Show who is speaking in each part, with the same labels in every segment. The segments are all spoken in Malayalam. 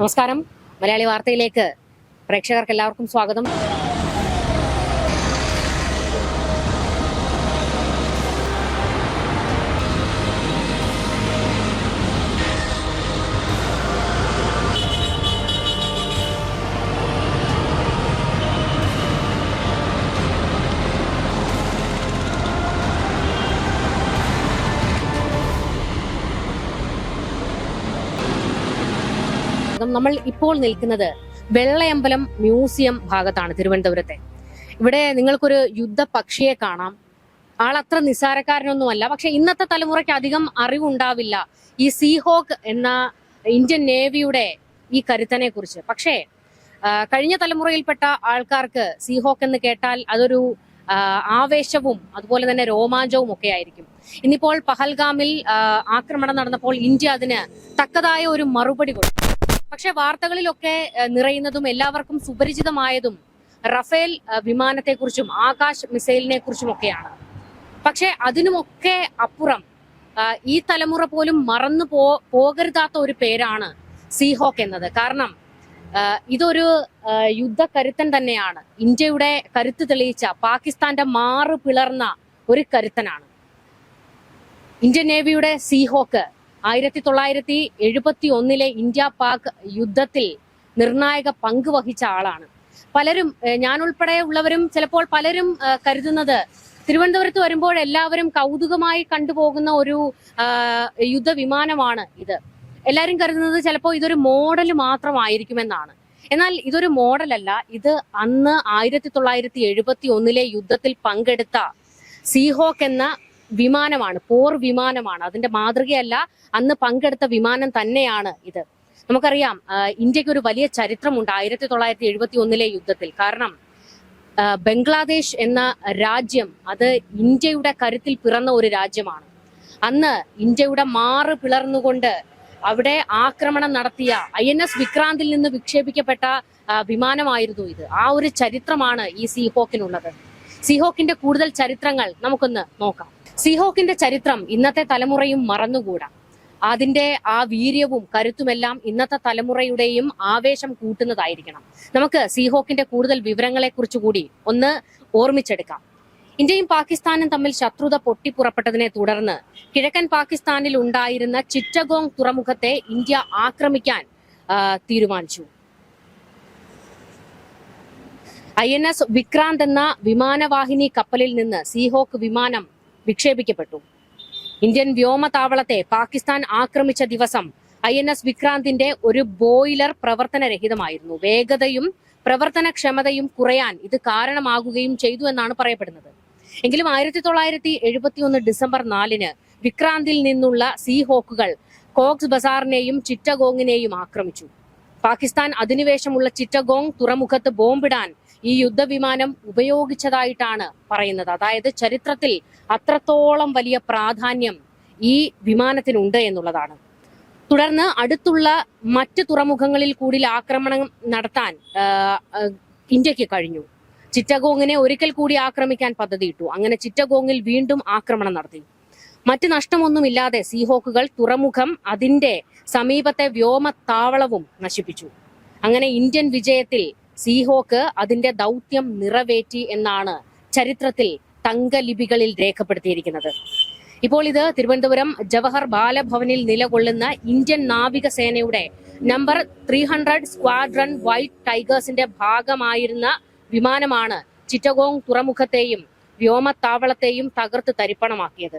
Speaker 1: നമസ്കാരം. മലയാളി വാർത്തയിലേക്ക് പ്രേക്ഷകർക്ക് എല്ലാവർക്കും സ്വാഗതം. നമ്മൾ ഇപ്പോൾ നിൽക്കുന്നത് വെള്ളയമ്പലം മ്യൂസിയം ഭാഗത്താണ് തിരുവനന്തപുരത്തെ. ഇവിടെ നിങ്ങൾക്കൊരു യുദ്ധ പക്ഷിയെ കാണാം. ആൾ അത്ര നിസ്സാരക്കാരനൊന്നുമല്ല പക്ഷെ ഇന്നത്തെ തലമുറയ്ക്ക് അധികം അറിവുണ്ടാവില്ല ഈ സീഹോക്ക് എന്ന ഇന്ത്യൻ നേവിയുടെ ഈ കരുത്തനെ കുറിച്ച് പക്ഷേ കഴിഞ്ഞ തലമുറയിൽപ്പെട്ട ആൾക്കാർക്ക് സീഹോക്ക് എന്ന് കേട്ടാൽ അതൊരു ആവേശവും അതുപോലെ തന്നെ രോമാഞ്ചവും ഒക്കെ ആയിരിക്കും. ഇന്നിപ്പോൾ പഹൽഗാമിൽ ആക്രമണം നടന്നപ്പോൾ ഇന്ത്യ അതിന് തക്കതായ ഒരു മറുപടി കൊടുത്തു. പക്ഷെ വാർത്തകളിലൊക്കെ നിറയുന്നതും എല്ലാവർക്കും സുപരിചിതമായതും റഫേൽ വിമാനത്തെക്കുറിച്ചും ആകാശ് മിസൈലിനെ കുറിച്ചും ഒക്കെയാണ് പക്ഷെ അതിനുമൊക്കെ അപ്പുറം ഈ തലമുറ പോലും മറന്നു പോകരുതാത്ത ഒരു പേരാണ് സീഹോക്ക് എന്നത്. കാരണം ഇതൊരു യുദ്ധ യുദ്ധക്കരുത്തൻ തന്നെയാണ്. ഇന്ത്യയുടെ കരുത്ത് തെളിയിച്ച പാകിസ്ഥാന്റെ മാറു പിളർന്ന ഒരു കരുത്തനാണ്. ഇന്ത്യൻ നേവിയുടെ സീഹോക്ക് ആയിരത്തി തൊള്ളായിരത്തി എഴുപത്തി ഒന്നിലെ ഇന്ത്യ പാക് യുദ്ധത്തിൽ നിർണായക പങ്ക് വഹിച്ച ആളാണ്. പലരും ഞാൻ ഉൾപ്പെടെ ഉള്ളവരും ചിലപ്പോൾ പലരും കരുതുന്നത് തിരുവനന്തപുരത്ത് വരുമ്പോൾ എല്ലാവരും കൗതുകമായി കണ്ടുപോകുന്ന ഒരു യുദ്ധവിമാനമാണ് ഇത്. എല്ലാവരും കരുതുന്നത് ചിലപ്പോൾ ഇതൊരു മോഡൽ മാത്രമായിരിക്കുമെന്നാണ്. എന്നാൽ ഇതൊരു മോഡലല്ല. ഇത് അന്ന് ആയിരത്തി തൊള്ളായിരത്തി എഴുപത്തി ഒന്നിലെ യുദ്ധത്തിൽ പങ്കെടുത്ത സീഹോക്ക് എന്ന വിമാനമാണ് പോർ വിമാനമാണ്. അതിന്റെ മാതൃകയല്ല അന്ന് പങ്കെടുത്ത വിമാനം തന്നെയാണ് ഇത്. നമുക്കറിയാം ഇന്ത്യയ്ക്ക് ഒരു വലിയ ചരിത്രമുണ്ട് ആയിരത്തി തൊള്ളായിരത്തി എഴുപത്തി ഒന്നിലെ യുദ്ധത്തിൽ. കാരണം ബംഗ്ലാദേശ് എന്ന രാജ്യം അത് ഇന്ത്യയുടെ കരുത്തിൽ പിറന്ന ഒരു രാജ്യമാണ്. അന്ന് ഇന്ത്യയുടെ മാറ് പിളർന്നുകൊണ്ട് അവിടെ ആക്രമണം നടത്തിയ ഐ എൻ എസ് വിക്രാന്തിൽ നിന്ന് വിക്ഷേപിക്കപ്പെട്ട വിമാനമായിരുന്നു ഇത്. ആ ഒരു ചരിത്രമാണ് ഈ സീഹോക്കിനുള്ളത്. സീഹോക്കിന്റെ കൂടുതൽ ചരിത്രങ്ങൾ നമുക്കൊന്ന് നോക്കാം. സീഹോക്കിന്റെ ചരിത്രം ഇന്നത്തെ തലമുറയും മറന്നുകൂടാ. അതിന്റെ ആ വീര്യവും കരുത്തുമെല്ലാം ഇന്നത്തെ തലമുറയുടെയും ആവേശം കൂട്ടുന്നതായിരിക്കണം. നമുക്ക് സീഹോക്കിന്റെ കൂടുതൽ വിവരങ്ങളെ കുറിച്ച് കൂടി ഒന്ന് ഓർമ്മിച്ചെടുക്കാം. ഇന്ത്യയും പാകിസ്ഥാനും തമ്മിൽ ശത്രുത പൊട്ടിപ്പുറപ്പെട്ടതിനെ തുടർന്ന് കിഴക്കൻ പാകിസ്ഥാനിൽ ഉണ്ടായിരുന്ന ചിറ്റഗോങ് തുറമുഖത്തെ ഇന്ത്യ ആക്രമിക്കാൻ തീരുമാനിച്ചു. ഐ എൻ എസ് വിക്രാന്ത് എന്ന വിമാനവാഹിനി കപ്പലിൽ നിന്ന് സീഹോക്ക് വിമാനം വിക്ഷേപിക്കപ്പെട്ടു. ഇന്ത്യൻ വ്യോമതാവളത്തെ പാകിസ്ഥാൻ ആക്രമിച്ച ദിവസം ഐ എൻ എസ് വിക്രാന്തിന്റെ ഒരു ബോയിലർ പ്രവർത്തനരഹിതമായിരുന്നു. വേഗതയും പ്രവർത്തനക്ഷമതയും കുറയാൻ ഇത് കാരണമാകുകയും ചെയ്തു എന്നാണ് പറയപ്പെടുന്നത്. എങ്കിലും ആയിരത്തി തൊള്ളായിരത്തി എഴുപത്തി ഒന്ന് ഡിസംബർ നാലിന് വിക്രാന്തിൽ നിന്നുള്ള സീ ഹോക്കുകൾ കോക്സ് ബസാറിനെയും ചിറ്റഗോങ്ങിനെയും ആക്രമിച്ചു. പാകിസ്ഥാൻ അധിനിവേശമുള്ള ചിറ്റഗോങ് തുറമുഖത്ത് ബോംബിടാൻ ഈ യുദ്ധവിമാനം ഉപയോഗിച്ചതായിട്ടാണ് പറയുന്നത്. അതായത് ചരിത്രത്തിൽ അത്രത്തോളം വലിയ പ്രാധാന്യം ഈ വിമാനത്തിനുണ്ട് എന്നുള്ളതാണ്. തുടർന്ന് അടുത്തുള്ള മറ്റ് തുറമുഖങ്ങളിൽ കൂടി ആക്രമണം നടത്താൻ ഇന്ത്യയ്ക്ക് കഴിഞ്ഞു. ചിറ്റഗോങ്ങിനെ ഒരിക്കൽ കൂടി ആക്രമിക്കാൻ പദ്ധതിയിട്ടു. അങ്ങനെ ചിറ്റഗോങ്ങിൽ വീണ്ടും ആക്രമണം നടത്തി. മറ്റ് നഷ്ടമൊന്നുമില്ലാതെ സീഹോക്കുകൾ തുറമുഖം അതിന്റെ സമീപത്തെ വ്യോമത്താവളവും നശിപ്പിച്ചു. അങ്ങനെ ഇന്ത്യൻ വിജയത്തിൽ സീഹോക്ക് അതിന്റെ ദൗത്യം നിറവേറ്റി എന്നാണ് ചരിത്രത്തിൽ തങ്കലിപികളിൽ രേഖപ്പെടുത്തിയിരിക്കുന്നത്. ഇപ്പോൾ ഇത് തിരുവനന്തപുരം ജവഹർ ബാലഭവനിൽ നിലകൊള്ളുന്ന ഇന്ത്യൻ നാവികസേനയുടെ number three hundred squadron white ടൈഗേഴ്സിന്റെ ഭാഗമായിരുന്ന വിമാനമാണ് ചിറ്റഗോങ് തുറമുഖത്തെയും വ്യോമത്താവളത്തെയും തകർത്ത് തരിപ്പണമാക്കിയത്.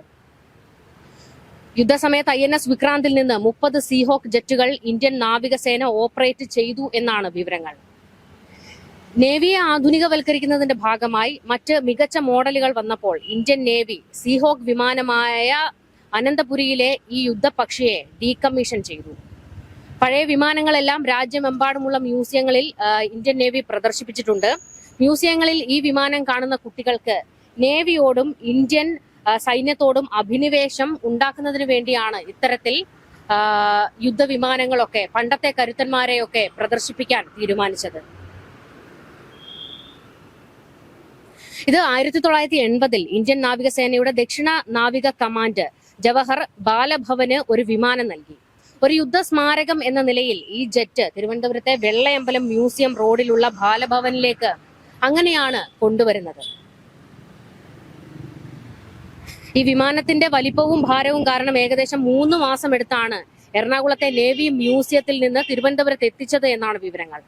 Speaker 1: യുദ്ധസമയത്ത് ഐ എൻ എസ് വിക്രാന്തിൽ നിന്ന് മുപ്പത് സീഹോക്ക് ജെറ്റുകൾ ഇന്ത്യൻ നാവികസേന ഓപ്പറേറ്റ് ചെയ്തു എന്നാണ് വിവരങ്ങൾ. നേവിയെ ആധുനികവൽക്കരിക്കുന്നതിന്റെ ഭാഗമായി മറ്റ് മികച്ച മോഡലുകൾ വന്നപ്പോൾ ഇന്ത്യൻ നേവി സീഹോക്ക് വിമാനമായ അനന്തപുരിയിലെ ഈ യുദ്ധപക്ഷിയെ ഡീകമ്മീഷൻ ചെയ്തു. പഴയ വിമാനങ്ങളെല്ലാം രാജ്യമെമ്പാടുമുള്ള മ്യൂസിയങ്ങളിൽ ഇന്ത്യൻ നേവി പ്രദർശിപ്പിച്ചിട്ടുണ്ട്. മ്യൂസിയങ്ങളിൽ ഈ വിമാനം കാണുന്ന കുട്ടികൾക്ക് നേവിയോടും ഇന്ത്യൻ സൈന്യത്തോടും അഭിനിവേശം ഉണ്ടാക്കുന്നതിന് വേണ്ടിയാണ് ഇത്തരത്തിൽ യുദ്ധവിമാനങ്ങളൊക്കെ പണ്ടത്തെ കരുത്തന്മാരെയൊക്കെ പ്രദർശിപ്പിക്കാൻ തീരുമാനിച്ചത്. ഇത് ആയിരത്തി തൊള്ളായിരത്തി എൺപതിൽ ഇന്ത്യൻ നാവികസേനയുടെ ദക്ഷിണ നാവിക കമാൻഡ് ജവഹർ ബാലഭവന് ഒരു വിമാനം നൽകി. ഒരു യുദ്ധ സ്മാരകം എന്ന നിലയിൽ ഈ ജെറ്റ് തിരുവനന്തപുരത്തെ വെള്ളയമ്പലം മ്യൂസിയം റോഡിലുള്ള ബാലഭവനിലേക്ക് അങ്ങനെയാണ് കൊണ്ടുവരുന്നത്. ഈ വിമാനത്തിന്റെ വലിപ്പവും ഭാരവും കാരണം ഏകദേശം മൂന്ന് മാസം എടുത്താണ് എറണാകുളത്തെ നേവി മ്യൂസിയത്തിൽ നിന്ന് തിരുവനന്തപുരത്ത് എത്തിച്ചത് എന്നാണ് വിവരങ്ങൾ.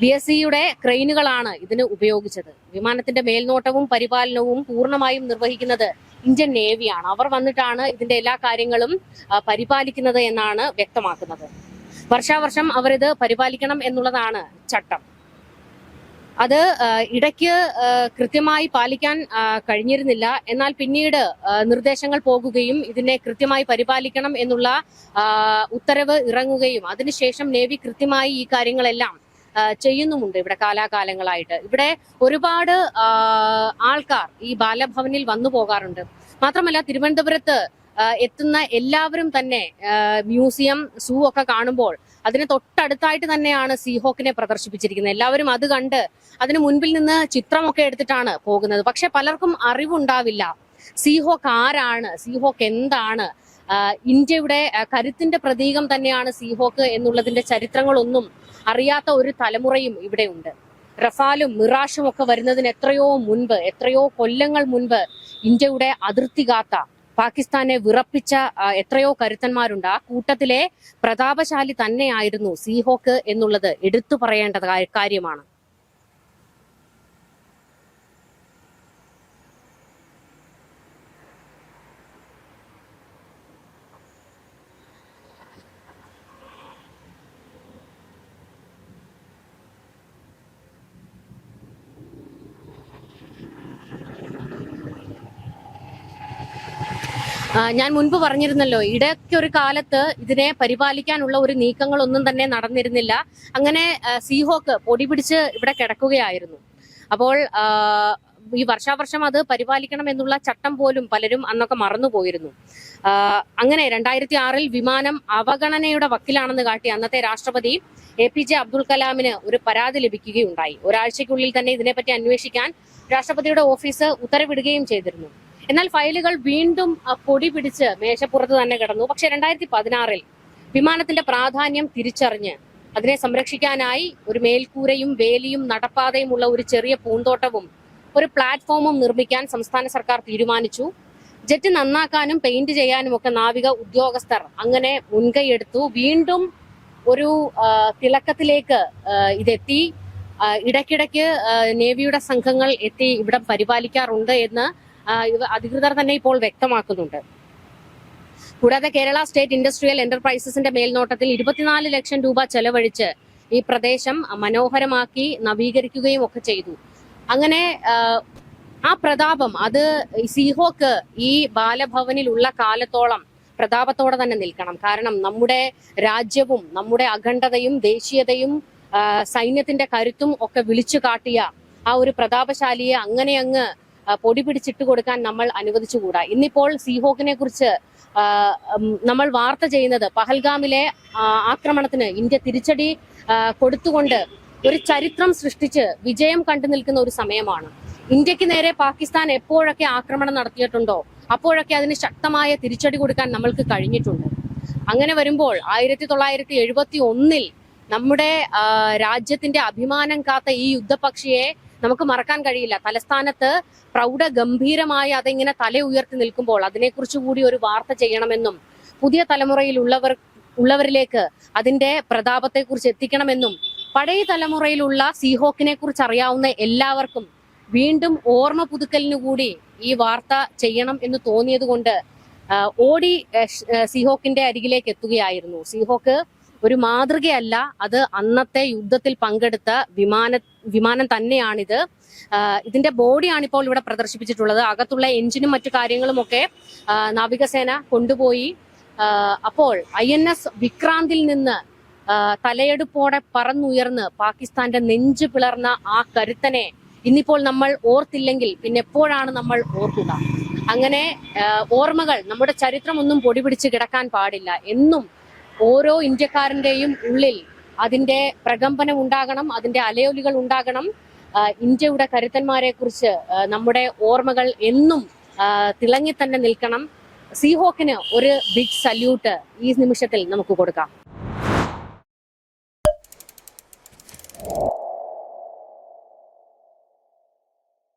Speaker 1: ബി എസ് സിയുടെ ക്രെയിനുകളാണ് ഇതിന് ഉപയോഗിച്ചത്. വിമാനത്തിന്റെ മേൽനോട്ടവും പരിപാലനവും പൂർണമായും നിർവഹിക്കുന്നത് ഇന്ത്യൻ നേവിയാണ്. അവർ വന്നിട്ടാണ് ഇതിന്റെ എല്ലാ കാര്യങ്ങളും പരിപാലിക്കുന്നത് എന്നാണ് വ്യക്തമാക്കുന്നത്. വർഷാവർഷം അവർ ഇത് പരിപാലിക്കണം എന്നുള്ളതാണ് ചട്ടം. അത് ഇടയ്ക്ക് കൃത്യമായി പാലിക്കാൻ കഴിഞ്ഞിരുന്നില്ല. എന്നാൽ പിന്നീട് നിർദ്ദേശങ്ങൾ പോകുകയും ഇതിനെ കൃത്യമായി പരിപാലിക്കണം എന്നുള്ള ഉത്തരവ് ഇറങ്ങുകയും അതിനുശേഷം നേവി കൃത്യമായി ഈ കാര്യങ്ങളെല്ലാം ചെയ്യുന്നുമുണ്ട് ഇവിടെ കാലാകാലങ്ങളായിട്ട്. ഇവിടെ ഒരുപാട് ആൾക്കാർ ഈ ബാലഭവനിൽ വന്നു പോകാറുണ്ട്. മാത്രമല്ല തിരുവനന്തപുരത്ത് എത്തുന്ന എല്ലാവരും തന്നെ മ്യൂസിയം സൂ ഒക്കെ കാണുമ്പോൾ അതിന് തൊട്ടടുത്തായിട്ട് തന്നെയാണ് സീഹോക്കിനെ പ്രദർശിപ്പിച്ചിരിക്കുന്നത്. എല്ലാവരും അത് കണ്ട് അതിന് മുൻപിൽ നിന്ന് ചിത്രമൊക്കെ എടുത്തിട്ടാണ് പോകുന്നത്. പക്ഷെ പലർക്കും അറിവുണ്ടാവില്ല സീഹോക്ക് ആരാണ് സീഹോക്ക് എന്താണ്. ഇന്ത്യയുടെ കരുത്തിന്റെ പ്രതീകം തന്നെയാണ് സീഹോക്ക് എന്നുള്ളതിന്റെ ചരിത്രങ്ങളൊന്നും അറിയാത്ത ഒരു തലമുറയും ഇവിടെ ഉണ്ട്. റഫാലും മിറാഷും ഒക്കെ വരുന്നതിന് എത്രയോ മുൻപ് എത്രയോ കൊല്ലങ്ങൾ മുൻപ് ഇന്ത്യയുടെ അതിർത്തി കാത്ത പാകിസ്ഥാനെ വിറപ്പിച്ച എത്രയോ കരുത്തന്മാരുണ്ട്. ആ കൂട്ടത്തിലെ പ്രതാപശാലി തന്നെയായിരുന്നു സീഹോക്ക് എന്നുള്ളത് എടുത്തു പറയേണ്ട കാര്യമാണ്. ഞാൻ മുൻപ് പറഞ്ഞിരുന്നല്ലോ ഇടയ്ക്ക് ഒരു കാലത്ത് ഇതിനെ പരിപാലിക്കാനുള്ള ഒരു നീക്കങ്ങളൊന്നും തന്നെ നടന്നിരുന്നില്ല. അങ്ങനെ സീഹോക്ക് പൊടി പിടിച്ച് ഇവിടെ കിടക്കുകയായിരുന്നു. അപ്പോൾ ഈ വർഷാവർഷം അത് പരിപാലിക്കണം എന്നുള്ള ചട്ടം പോലും പലരും അന്നൊക്കെ മറന്നുപോയിരുന്നു. അങ്ങനെ രണ്ടായിരത്തി ആറിൽ വിമാനം അവഗണനയുടെ വക്കിലാണെന്ന് കാട്ടി അന്നത്തെ രാഷ്ട്രപതി എ പി ജെ അബ്ദുൽ കലാമിന് ഒരു പരാതി ലഭിക്കുകയുണ്ടായി. ഒരാഴ്ചയ്ക്കുള്ളിൽ തന്നെ ഇതിനെപ്പറ്റി അന്വേഷിക്കാൻ രാഷ്ട്രപതിയുടെ ഓഫീസ് ഉത്തരവിടുകയും ചെയ്തിരുന്നു. എന്നാൽ ഫയലുകൾ വീണ്ടും പൊടി പിടിച്ച് മേശപ്പുറത്ത് തന്നെ കിടന്നു. പക്ഷെ രണ്ടായിരത്തി പതിനാറിൽ വിമാനത്തിന്റെ പ്രാധാന്യം തിരിച്ചറിഞ്ഞ് അതിനെ സംരക്ഷിക്കാനായി ഒരു മേൽക്കൂരയും വേലിയും നടപ്പാതയും ഉള്ള ഒരു ചെറിയ പൂന്തോട്ടവും ഒരു പ്ലാറ്റ്ഫോമും നിർമ്മിക്കാൻ സംസ്ഥാന സർക്കാർ തീരുമാനിച്ചു. ജെറ്റ് നന്നാക്കാനും പെയിന്റ് ചെയ്യാനും ഒക്കെ നാവിക ഉദ്യോഗസ്ഥർ അങ്ങനെ മുൻകൈയെടുത്തു. വീണ്ടും ഒരു തിളക്കത്തിലേക്ക് ഇതെത്തി. ഇടയ്ക്കിടയ്ക്ക് നേവിയുടെ സംഘങ്ങൾ എത്തി ഇവിടെ പരിപാലിക്കാറുണ്ട് എന്ന് അധികൃതർ തന്നെ ഇപ്പോൾ വ്യക്തമാക്കുന്നുണ്ട്. കൂടാതെ കേരള സ്റ്റേറ്റ് ഇൻഡസ്ട്രിയൽ എന്റർപ്രൈസസിന്റെ മേൽനോട്ടത്തിൽ ഇരുപത്തിനാല് ലക്ഷം രൂപ ചെലവഴിച്ച് ഈ പ്രദേശം മനോഹരമാക്കി നവീകരിക്കുകയും ഒക്കെ ചെയ്തു. അങ്ങനെ ആ, പ്രതാപം അത് സീഹോക്ക് ഈ ബാലഭവനിലുള്ള കാലത്തോളം പ്രതാപത്തോടെ തന്നെ നിൽക്കണം. കാരണം നമ്മുടെ രാജ്യവും നമ്മുടെ അഖണ്ഡതയും ദേശീയതയും സൈന്യത്തിന്റെ കരുത്തും ഒക്കെ വിളിച്ചു കാട്ടിയ ആ ഒരു പ്രതാപശാലിയെ അങ്ങനെ അങ്ങ് പൊടി പിടിച്ചിട്ട് കൊടുക്കാൻ നമ്മൾ അനുവദിച്ചുകൂടാ. ഇന്നിപ്പോൾ സീഹോക്കിനെ കുറിച്ച് നമ്മൾ വാർത്ത ചെയ്യുന്നത് പഹൽഗാമിലെ ആക്രമണത്തിന് ഇന്ത്യ തിരിച്ചടി കൊടുത്തുകൊണ്ട് ഒരു ചരിത്രം സൃഷ്ടിച്ച് വിജയം കണ്ടു നിൽക്കുന്ന ഒരു സമയമാണ്. ഇന്ത്യയ്ക്ക് നേരെ പാകിസ്ഥാൻ എപ്പോഴൊക്കെ ആക്രമണം നടത്തിയിട്ടുണ്ടോ അപ്പോഴൊക്കെ അതിന് ശക്തമായ തിരിച്ചടി കൊടുക്കാൻ നമ്മൾക്ക് കഴിഞ്ഞിട്ടുണ്ട്. അങ്ങനെ വരുമ്പോൾ ആയിരത്തി തൊള്ളായിരത്തി എഴുപത്തി ഒന്നിൽ നമ്മുടെ രാജ്യത്തിന്റെ അഭിമാനം കാത്ത ഈ യുദ്ധപക്ഷിയെ നമുക്ക് മറക്കാൻ കഴിയില്ല. തലസ്ഥാനത്ത് പ്രൗഢ ഗംഭീരമായി അതിങ്ങനെ തല ഉയർത്തി നിൽക്കുമ്പോൾ അതിനെക്കുറിച്ച് കൂടി ഒരു വാർത്ത ചെയ്യണമെന്നും പുതിയ തലമുറയിൽ ഉള്ളവർ ഉള്ളവരിലേക്ക് അതിന്റെ പ്രതാപത്തെക്കുറിച്ച് എത്തിക്കണമെന്നും പഴയ തലമുറയിലുള്ള സീഹോക്കിനെ കുറിച്ച് അറിയാവുന്ന എല്ലാവർക്കും വീണ്ടും ഓർമ്മ പുതുക്കലിനു കൂടി ഈ വാർത്ത ചെയ്യണം എന്ന് തോന്നിയത് കൊണ്ട് ഓടി സീഹോക്കിന്റെ അരികിലേക്ക് എത്തുകയായിരുന്നു. സീഹോക്ക് ഒരു മാതൃകയല്ല അത് അന്നത്തെ യുദ്ധത്തിൽ പങ്കെടുത്ത വിമാന വിമാനം തന്നെയാണിത്. ഇതിന്റെ ബോഡിയാണ് ഇപ്പോൾ ഇവിടെ പ്രദർശിപ്പിച്ചിട്ടുള്ളത്. അകത്തുള്ള എഞ്ചിനും മറ്റു കാര്യങ്ങളുമൊക്കെ നാവികസേന കൊണ്ടുപോയി. അപ്പോൾ ഐ എൻ എസ് വിക്രാന്തിൽ നിന്ന് തലയെടുപ്പോടെ പറന്നുയർന്ന് പാകിസ്ഥാന്റെ നെഞ്ചു പിളർന്ന ആ കരുത്തനെ ഇന്നിപ്പോൾ നമ്മൾ ഓർത്തില്ലെങ്കിൽ പിന്നെ എപ്പോഴാണ് നമ്മൾ ഓർക്കുക. അങ്ങനെ ഓർമ്മകൾ നമ്മുടെ ചരിത്രം ഒന്നും പൊടിപിടിച്ച് കിടക്കാൻ പാടില്ല. എന്നും ഓരോ ഇന്ത്യക്കാരന്റെയും ഉള്ളിൽ അതിന്റെ പ്രകമ്പനം ഉണ്ടാകണം അതിന്റെ അലയൊലികൾ ഉണ്ടാകണം. ഇന്ത്യയുടെ കരുത്തന്മാരെ കുറിച്ച് നമ്മുടെ ഓർമ്മകൾ എന്നും തിളങ്ങി തന്നെ നിൽക്കണം. സീഹോക്കിന് ഒരു ബിഗ് സല്യൂട്ട് ഈ നിമിഷത്തിൽ നമുക്ക് കൊടുക്കാം.